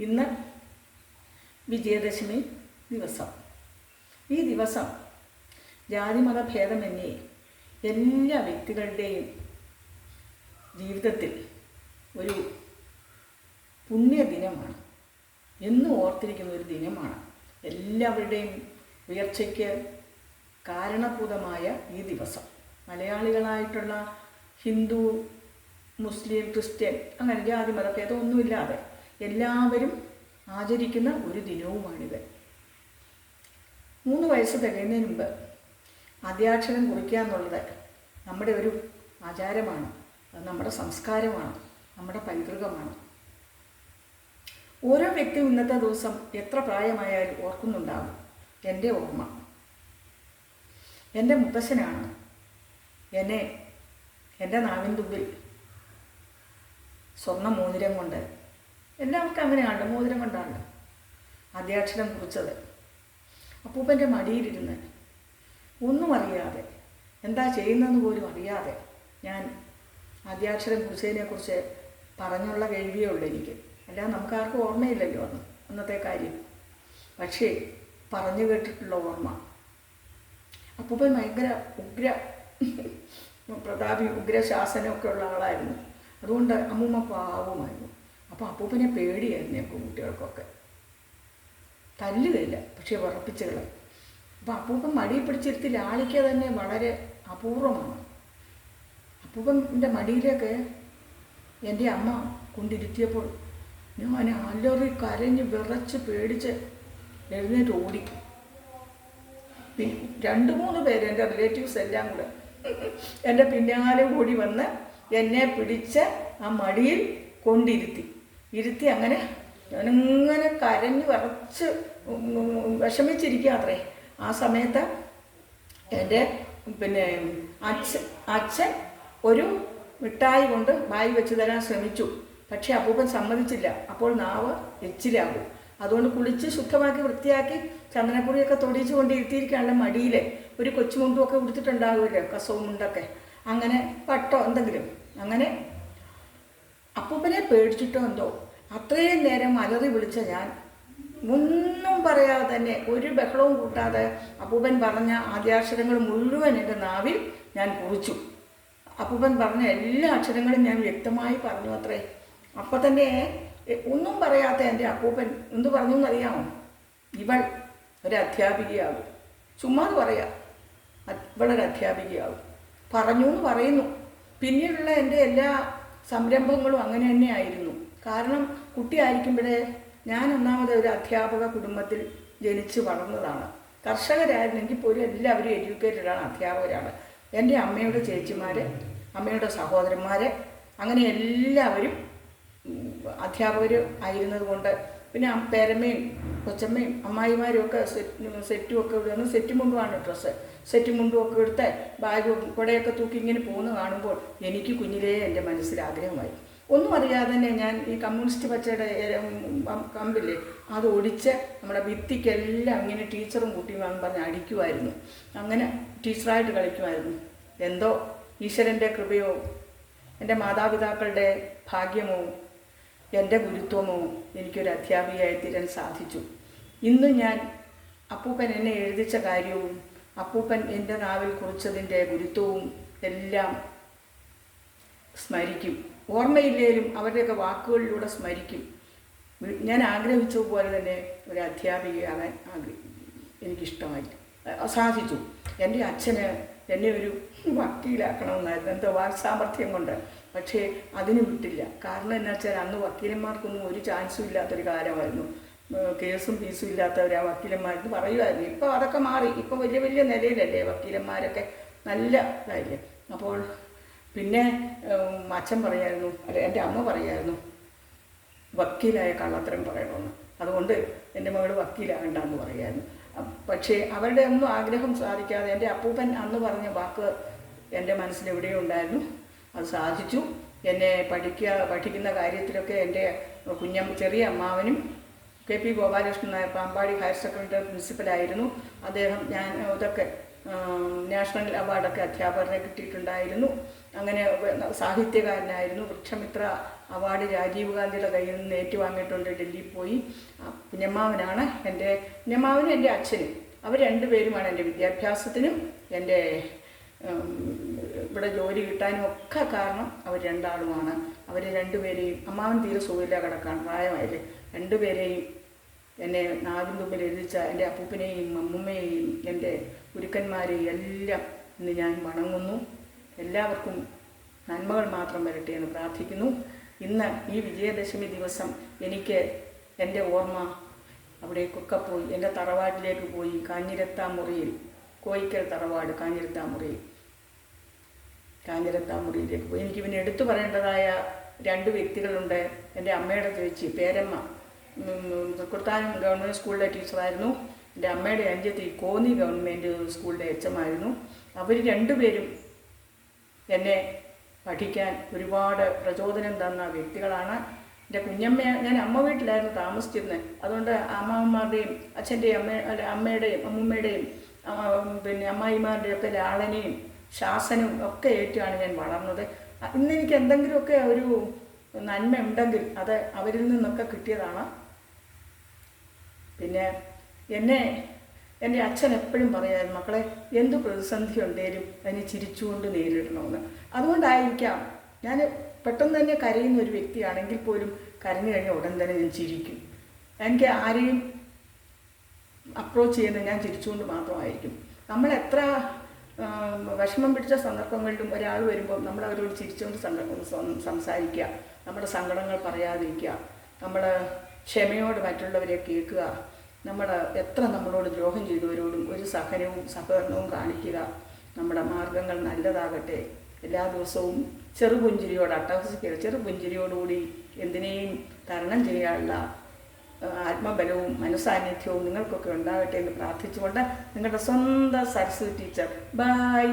ഇന്ന് വിജയദശമി ദിവസം. ഈ ദിവസം ജാതിമത ഭേദമന്യേ എല്ലാ വ്യക്തികളുടെയും ജീവിതത്തിൽ ഒരു പുണ്യദിനമാണ്. എന്നും ഓർത്തിരിക്കുന്ന ഒരു ദിനമാണ്. എല്ലാവരുടെയും ഉയർച്ചയ്ക്ക് കാരണഭൂതമായ ഈ ദിവസം. മലയാളികളായിട്ടുള്ള ഹിന്ദു മുസ്ലിം ക്രിസ്ത്യൻ അങ്ങനെ ജാതി മതഭേദമൊന്നുമില്ലാതെ എല്ലാവരും ആചരിക്കുന്ന ഒരു ദിനവുമാണിത്. മൂന്ന് വയസ്സ് തികയുന്നതിന് മുമ്പ് ആദ്യാക്ഷരം കുറിക്കുക എന്നുള്ളത് നമ്മുടെ ഒരു ആചാരമാണ്. അത് നമ്മുടെ സംസ്കാരമാണ്. നമ്മുടെ പൈതൃകമാണ്. ഓരോ വ്യക്തി ഇന്നത്തെ ദിവസം എത്ര പ്രായമായാലും ഓർക്കുന്നുണ്ടാകും. എന്റെ ഓർമ്മ. എന്റെ മുത്തശ്ശനാണ്. എന്നെ എന്റെ നാവിൻ തുമ്പിൽ സ്വർണ മോതിരം കൊണ്ട് എല്ലാവർക്കും അങ്ങനെയാണല്ലോ മോതിരം കൊണ്ടാണ് ആദ്യാക്ഷരം കുറിച്ചത് അപ്പൂപ്പന്റെ മടിയിലിരുന്ന് ഒന്നും അറിയാതെ എന്താ ചെയ്യുന്നതെന്ന് പോലും അറിയാതെ ഞാൻ ആദ്യാക്ഷരം കുറിച്ചതിനെക്കുറിച്ച് പറഞ്ഞുള്ള കേൾവിയേ ഉള്ളൂ എനിക്ക്. അല്ലാതെ നമുക്കാർക്കും ഓർമ്മയില്ലല്ലോ അന്ന് അന്നത്തെ കാര്യം. പക്ഷേ പറഞ്ഞു കേട്ടിട്ടുള്ള ഓർമ്മ. അപ്പൂപ്പൻ ഭയങ്കര ഉഗ്ര പ്രതാപി ഉഗ്രശാസനമൊക്കെ ഉള്ള ആളായിരുന്നു. അതുകൊണ്ട് അമ്മൂമ്മ പാവമായിരുന്നു. അപ്പോൾ അപ്പൂപ്പനെ പേടിയായിരുന്നു ഞങ്ങൾക്ക് കുട്ടികൾക്കൊക്കെ. തല്ലുകയില്ല പക്ഷേ വിറപ്പിച്ച് അപ്പോൾ അപ്പൂപ്പൻ മടിയിൽ പിടിച്ചിരുത്തി ലാളിക്കുക തന്നെ വളരെ അപൂർവമാണ്. അപ്പൂപ്പന്റെ മടിയിലേക്ക് എന്റെ അമ്മ കൊണ്ടിരുത്തിയപ്പോൾ ഞാൻ അല്ലറി കരഞ്ഞ് വിറച്ച് പേടിച്ച് എഴുന്നേറ്റ് ഓടി. പിന്നെ രണ്ട് മൂന്ന് പേര് എന്റെ റിലേറ്റീവ്സ് എല്ലാം കൂടെ എന്റെ പിന്നാലെ കൂടി വന്ന് എന്നെ പിടിച്ച് ആ മടിയിൽ കൊണ്ടിരുത്തി. ഇരുത്തി അങ്ങനെ ഞാനിങ്ങനെ കരഞ്ഞ് വിറച്ച് വിഷമിച്ചിരിക്കുക അത്രേ. ആ സമയത്ത് എന്റെ പിന്നെ അച്ഛൻ അച്ഛൻ ഒരു മിഠായി കൊണ്ട് വായി വെച്ച് തരാൻ ശ്രമിച്ചു. പക്ഷേ അപ്പൂപ്പൻ സമ്മതിച്ചില്ല. അപ്പോൾ നാവ് എച്ചിലാകും. അതുകൊണ്ട് കുളിച്ച് ശുദ്ധമാക്കി വൃത്തിയാക്കി ചന്ദനപ്പൊടിയൊക്കെ തൊടിച്ച് കൊണ്ട് ഇരുത്തിയിരിക്കാനുള്ള മടിയിൽ ഒരു കൊച്ചുമുണ്ടുമൊക്കെ ഉടുത്തിട്ടുണ്ടാകുമല്ലോ കസവും മുണ്ടൊക്കെ അങ്ങനെ പട്ടോ എന്തെങ്കിലും. അങ്ങനെ അപ്പൂപ്പനെ പേടിച്ചിട്ടോ എന്തോ? അത്രയും നേരം അലറി വിളിച്ച ഞാൻ. ഒന്നും പറയാതെ തന്നെ ഒരു ബഹളവും കൂട്ടാതെ അപ്പൂപ്പൻ പറഞ്ഞ ആദ്യാക്ഷരങ്ങൾ മുഴുവൻ എന്റെ നാവിൽ ഞാൻ കുറിച്ചു. അപ്പൂപ്പൻ പറഞ്ഞ എല്ലാ അക്ഷരങ്ങളും ഞാൻ വ്യക്തമായി പറഞ്ഞു അത്രേ. അപ്പം തന്നെ ഒന്നും പറയാത്ത എന്റെ അപ്പൂപ്പൻ എന്ത് പറഞ്ഞു എന്നറിയാമോ? ഇവൾ ഒരു അധ്യാപികയാകും. ചുമ്മാത് പറയാം. ഇവളൊരു അധ്യാപികയാകും. പറഞ്ഞു എന്ന് പറയുന്നു. പിന്നീടുള്ള എന്റെ എല്ലാ സംരംഭങ്ങളും അങ്ങനെ തന്നെയായിരുന്നു. കാരണം കുട്ടിയായിരിക്കുമ്പോഴേ ഞാൻ ഒന്നാമത് ഒരു അധ്യാപക കുടുംബത്തിൽ ജനിച്ച് വളർന്നതാണ്. കർഷകരായിരുന്നെങ്കിൽ പോലും എല്ലാവരും എഡ്യൂക്കേറ്റഡാണ് അധ്യാപകരാണ്. എന്റെ അമ്മയുടെ ചേച്ചിമാർ അമ്മയുടെ സഹോദരന്മാർ അങ്ങനെ എല്ലാവരും അധ്യാപകർ ആയിരുന്നത് കൊണ്ട് പിന്നെ പേരമ്മയും കൊച്ചമ്മയും അമ്മായിമാരും ഒക്കെ സെറ്റ് സെറ്റും ഒക്കെ ഇടുന്ന സെറ്റ് മുണ്ടുമാണ് ഡ്രസ്സ് സെറ്റ് മുണ്ടും ഒക്കെ എടുത്ത് ബാഗും കുടയൊക്കെ തൂക്കി ഇങ്ങനെ പോകുന്ന കാണുമ്പോൾ എനിക്ക് കുഞ്ഞിലേ എന്റെ മനസ്സിൽ ആഗ്രഹമായി. ഒന്നും അറിയാതെ തന്നെ ഞാൻ ഈ കമ്മ്യൂണിസ്റ്റ് പച്ചയുടെ കമ്പില്ലേ അത് ഒടിച്ച് നമ്മുടെ ഭിത്തിക്കെല്ലാം അങ്ങനെ ടീച്ചറും കുട്ടിയും പറഞ്ഞ് അടിക്കുമായിരുന്നു അങ്ങനെ ടീച്ചറായിട്ട് കളിക്കുമായിരുന്നു. എന്തോ ഈശ്വരന്റെ കൃപയോ എന്റെ മാതാപിതാക്കളുടെ ഭാഗ്യമോ എന്റെ ഗുരുത്വമോ എനിക്കൊരു അധ്യാപികയായി തീരാൻ സാധിച്ചു. ഇന്ന് ഞാൻ അപ്പൂപ്പൻ എന്നെ എഴുതിച്ച കാര്യവും അപ്പൂപ്പൻ എന്റെ നാവിൽ കുറിച്ചതിന്റെ ഗുരുത്വവും എല്ലാം സ്മരിക്കും. ഓർമ്മയില്ലേലും അവരുടെയൊക്കെ വാക്കുകളിലൂടെ സ്മരിക്കും. ഞാൻ ആഗ്രഹിച്ചതുപോലെ തന്നെ ഒരു അധ്യാപികയാകാൻ ആഗ്രഹിക്കും എനിക്കിഷ്ടമായി സാധിച്ചു. എന്റെ അച്ഛന് എന്നെ ഒരു വക്കീലാക്കണമെന്നായിരുന്നു. എന്തോ വാക്സാമർഥ്യം കൊണ്ട് പക്ഷേ അതിന് വിട്ടില്ല. കാരണം എന്നാ വെച്ചാൽ അന്ന് വക്കീലന്മാർക്കൊന്നും ഒരു ചാൻസും ഇല്ലാത്തൊരു കാലമായിരുന്നു. കേസും ഫീസും ഇല്ലാത്തവർ ആ വക്കീലന്മാർക്ക് പറയുമായിരുന്നു. ഇപ്പോൾ അതൊക്കെ മാറി. ഇപ്പോൾ വലിയ വലിയ നിലയിലല്ലേ വക്കീലന്മാരൊക്കെ നല്ല ഇതായില്ലേ അപ്പോൾ പിന്നെ അച്ഛൻ പറയായിരുന്നു അല്ല എന്റെ അമ്മ പറയായിരുന്നു വക്കീലായ കള്ളത്തരം പറയണമെന്ന്. അതുകൊണ്ട് എന്റെ മകൾ വക്കീലാകണ്ടെന്ന് പറയായിരുന്നു. പക്ഷേ അവരുടെ ഒന്നും ആഗ്രഹം സാധിക്കാതെ എന്റെ അപ്പൂപ്പൻ അന്ന് പറഞ്ഞ വാക്ക് എന്റെ മനസ്സിൽ എവിടെയും ഉണ്ടായിരുന്നു. അത് സാധിച്ചു. എന്നെ പഠിക്കുക പഠിക്കുന്ന കാര്യത്തിലൊക്കെ എന്റെ കുഞ്ഞമ്മ ചെറിയ അമ്മാവനും K P Gopalakrishnan Nair Pampady higher secondary പ്രിൻസിപ്പലായിരുന്നു. അദ്ദേഹം ഞാൻ ഇതൊക്കെ നാഷണൽ അവാർഡൊക്കെ അധ്യാപകരെ കിട്ടിയിട്ടുണ്ടായിരുന്നു. അങ്ങനെ സാഹിത്യകാരനായിരുന്നു. വൃക്ഷമിത്ര അവാർഡ് രാജീവ് ഗാന്ധിയുടെ കയ്യിൽ നിന്ന് ഏറ്റുവാങ്ങിയിട്ടുണ്ട്. ഡൽഹിയിൽ പോയി. കുഞ്ഞമ്മാവനാണ് എന്റെ കുഞ്ഞമ്മാവനും എന്റെ അച്ഛനും. അവർ രണ്ടുപേരുമാണ് എന്റെ വിദ്യാഭ്യാസത്തിനും എന്റെ ഇവിടെ ജോലി കിട്ടാനും ഒക്കെ കാരണം അവർ രണ്ടാളുമാണ്. അവർ രണ്ടുപേരെയും അമ്മാവൻ തീരെ സുഖമില്ല കിടക്കാൻ പ്രായമായില്ലേ? രണ്ടുപേരെയും എന്നെ നാവിൻ തുമ്പിൽ എഴുതിച്ച എന്റെ അപ്പൂപ്പനെയും അമ്മുമ്മയെയും എന്റെ ഗുരുക്കന്മാരെയും എല്ലാം ഇന്ന് ഞാൻ വണങ്ങുന്നു. എല്ലാവർക്കും നന്മകൾ മാത്രം വരട്ടെ എന്ന് പ്രാർത്ഥിക്കുന്നു. ഇന്ന് ഈ വിജയദശമി ദിവസം എനിക്ക് എന്റെ ഓർമ്മ അവിടേക്കൊക്കെ പോയി എന്റെ തറവാട്ടിലേക്ക് പോയി കാഞ്ഞിരത്താമുറിയിൽ കോയിക്കൽ തറവാട് കാഞ്ഞിരത്താമുറിയിൽ. കാഞ്ഞിരത്താമുറിയിലേക്ക് പോയി. എനിക്ക് പിന്നെ എടുത്തു പറയേണ്ടതായ രണ്ട് വ്യക്തികളുണ്ട്. എന്റെ അമ്മയുടെ ചേച്ചി പേരമ്മ. കുർത്താനം ഗവൺമെന്റ് സ്കൂളിലെ ടീച്ചറായിരുന്നു. എന്റെ അമ്മയുടെ അഞ്ചത്തി കോന്നി ഗവൺമെന്റ് സ്കൂളിലെ എച്ച് എം ആയിരുന്നു അവർ രണ്ടുപേരും എന്നെ പഠിക്കാൻ ഒരുപാട് പ്രചോദനം തന്ന വ്യക്തികളാണ്. എന്റെ കുഞ്ഞമ്മ ഞാൻ അമ്മ വീട്ടിലായിരുന്നു താമസിച്ചിരുന്നത് അതുകൊണ്ട് അമ്മാവന്മാരുടെയും അച്ഛന്റെയും അമ്മ അമ്മയുടെയും അമ്മൂമ്മയുടെയും പിന്നെ അമ്മായിമാരുടെയും ഒക്കെ ലാളനയും ശാസനവും ഒക്കെ ഏറ്റുമാണ് ഞാൻ വളർന്നത്. ഇന്ന് എനിക്ക് എന്തെങ്കിലുമൊക്കെ ഒരു നന്മ ഉണ്ടെങ്കിൽ അത് അവരിൽ നിന്നൊക്കെ കിട്ടിയതാണ്. പിന്നെ എന്നെ എന്റെ അച്ഛൻ എപ്പോഴും പറയായിരുന്നു മക്കളെ എന്ത് പ്രതിസന്ധി ഉണ്ടേലും അതിനെ ചിരിച്ചുകൊണ്ട് നേരിടണമെന്ന്. അതുകൊണ്ടായിരിക്കാം ഞാൻ പെട്ടെന്ന് തന്നെ കരയുന്ന ഒരു വ്യക്തിയാണെങ്കിൽ പോലും കരഞ്ഞു കഴിഞ്ഞാൽ ഉടൻ തന്നെ ഞാൻ ചിരിക്കും. എനിക്ക് ആരെയും അപ്രോച്ച് ചെയ്യുന്നത് ഞാൻ ചിരിച്ചുകൊണ്ട് മാത്രമായിരിക്കും. നമ്മൾ എത്ര വിഷമം പിടിച്ച സന്ദർഭങ്ങളിലും ഒരാൾ വരുമ്പോൾ നമ്മൾ അവരോട് ചിരിച്ചുകൊണ്ട് സന്ദർഭം സംസാരിക്കുക. നമ്മുടെ സങ്കടങ്ങൾ പറയാതിരിക്കുക. നമ്മൾ ക്ഷമയോട് മറ്റുള്ളവരെ കേൾക്കുക. നമ്മൾ എത്ര നമ്മളോട് ദ്രോഹം ചെയ്തവരോടും ഒരു സഹനവും സഹകരണവും കാണിക്കുക. നമ്മുടെ മാർഗങ്ങൾ നല്ലതാകട്ടെ. എല്ലാ ദിവസവും ചെറുപുഞ്ചിരിയോട് അട്ടഹസിക്കുക ചെറുപുഞ്ചിരിയോടുകൂടി എന്തിനേയും തരണം ചെയ്യാനുള്ള ആത്മബലവും മനസാന്നിധ്യവും നിങ്ങൾക്കൊക്കെ ഉണ്ടാകട്ടെ എന്ന് പ്രാർത്ഥിച്ചുകൊണ്ട് നിങ്ങളുടെ സ്വന്തം സരസ്വതി ടീച്ചർ ബൈ